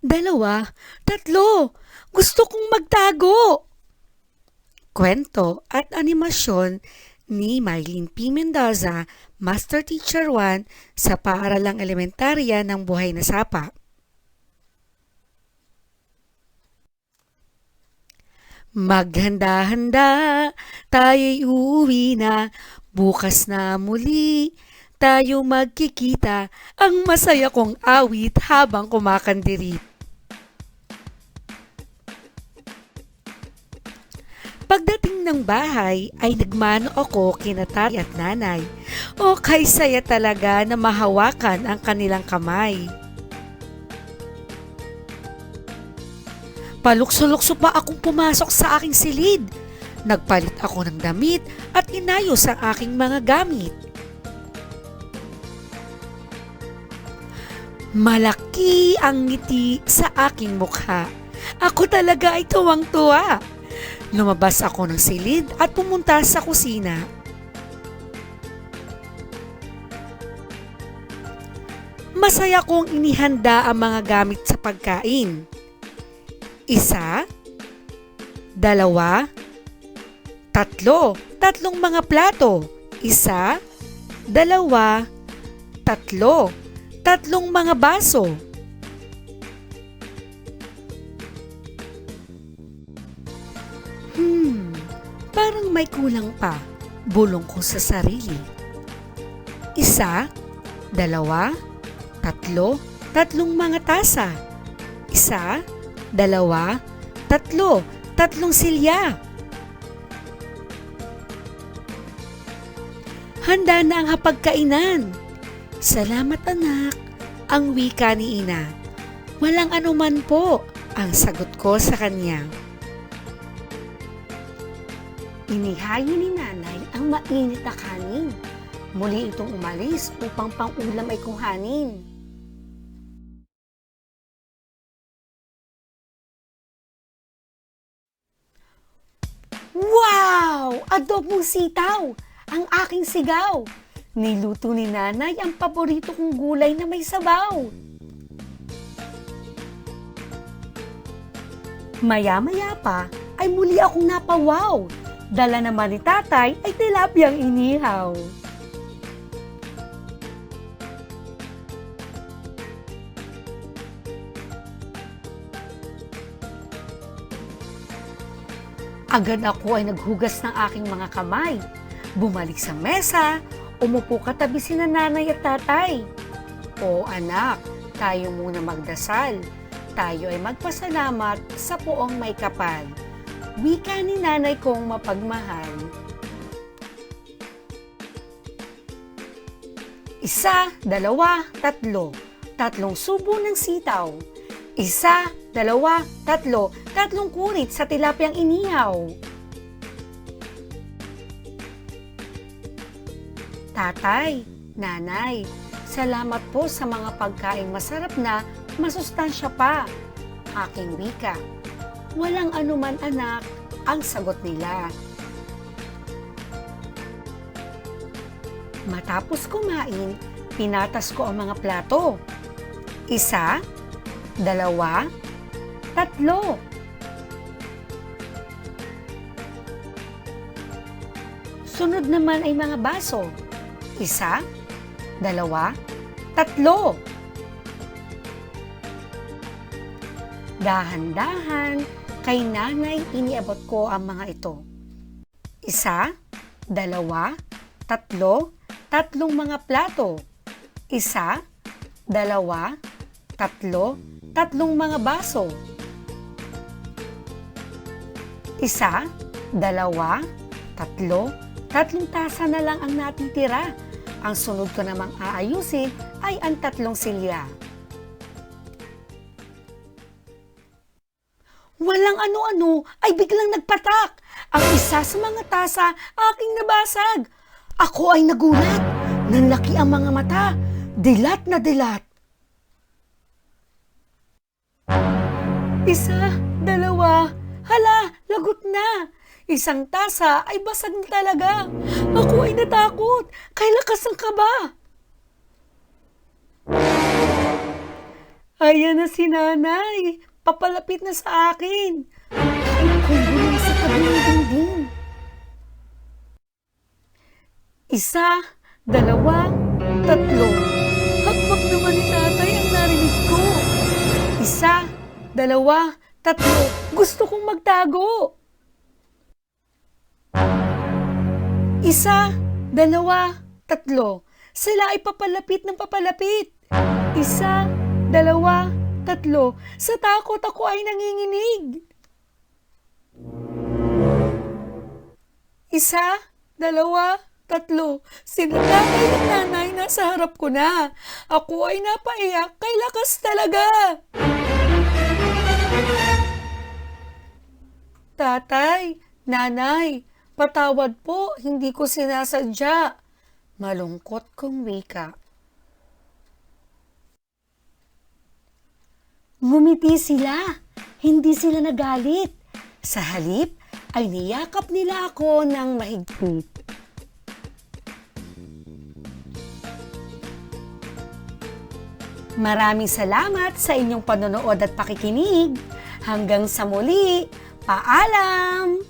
Dalawa, tatlo. Gusto kong magtago. Kwento at animasyon ni Marlene P. Mendoza, Master Teacher 1 sa Paaralang Elementarya ng Buhay na Sapa. Maghanda-handa, tayo'y uuwi na, bukas na muli, tayo magkikita, ang masaya kong awit habang kumakandirit. Pagdating ng bahay ay nagmano ako kina tatay at nanay. O kay saya talaga na mahawakan ang kanilang kamay. Palukso-lukso pa akong pumasok sa aking silid. Nagpalit ako ng damit at inayos ang aking mga gamit. Malaki ang ngiti sa aking mukha. Ako talaga ay tuwang-tuwa. Lumabas ako ng silid at pumunta sa kusina. Masaya kong inihanda ang mga gamit sa pagkain. Isa, dalawa, tatlo, tatlong mga plato. Isa, dalawa, tatlo, tatlong mga baso. Hmm, parang may kulang pa. Bulong ko sa sarili. Isa, dalawa, tatlo, tatlong mga tasa. Isa, dalawa, tatlo, tatlong silya. Handa na ang hapagkainan. Salamat anak, ang wika ni ina. Walang anuman po, ang sagot ko sa kanya. Inihayin ni nanay ang mainit na kanin. Muli itong umalis upang pang-ulam ay kuhanin. Wow! Adobong sitaw! Ang aking sigaw! Niluto ni nanay ang paborito kong gulay na may sabaw. Maya-maya pa ay muli akong napawaw. Dala naman ni tatay ay tilapiyang inihaw. Agad ako ay naghugas ng aking mga kamay. Bumalik sa mesa, umupo katabi si nanay at tatay. O anak, tayo muna magdasal. Tayo ay magpasalamat sa poong may kapal. Wika ni nanay kong mapagmahal. Isa, dalawa, tatlo. Tatlong subo ng sitaw. Isa, dalawa, tatlo. Tatlong kurit sa tilapyang inihaw. Tatay, nanay, salamat po sa mga pagkain masarap na masustansya pa. Aking wika. Walang anuman anak, ang sagot nila. Matapos kumain, pinatas ko ang mga plato. Isa, dalawa, tatlo. Sunod naman ay mga baso. Isa, dalawa, tatlo. Dahan-dahan, kay nanay iniabot ko ang mga ito. Isa, dalawa, tatlo, tatlong mga plato. Isa, dalawa, tatlo, tatlong mga baso. Isa, dalawa, tatlo, tatlong tasa na lang ang natitira. Ang sunod ko namang aayusin ay ang tatlong silya. Walang ano-ano ay biglang nagpatak. Ang isa sa mga tasa aking nabasag. Ako ay nagulat. Nanlaki ang mga mata. Dilat na dilat. Isa, dalawa, hala, lagot na. Isang tasa ay basag na talaga. Ako ay natakot. Kay lakas ng kaba. Ayan na si nanay. Papalapit na sa akin. Ay, kubo lang sa tabing dingding. Isa, dalawa, tatlo. Hakbak naman ni tatay ang narinig ko. Isa, dalawa, tatlo. Gusto kong magtago. Isa, dalawa, tatlo. Sila ay papalapit ng papalapit. Isa, dalawa, tatlo. Sa takot ako ay nanginginig. Isa, dalawa, tatlo. Sila tatay at nanay nasa harap ko na. Ako ay napaiyak kay lakas talaga. Tatay, nanay, patawad po, hindi ko sinasadya. Malungkot kong wika. Ngumiti sila. Hindi sila nagalit. Sa halip ay niyakap nila ako ng mahigpit. Maraming salamat sa inyong panonood at pakikinig. Hanggang sa muli, paalam!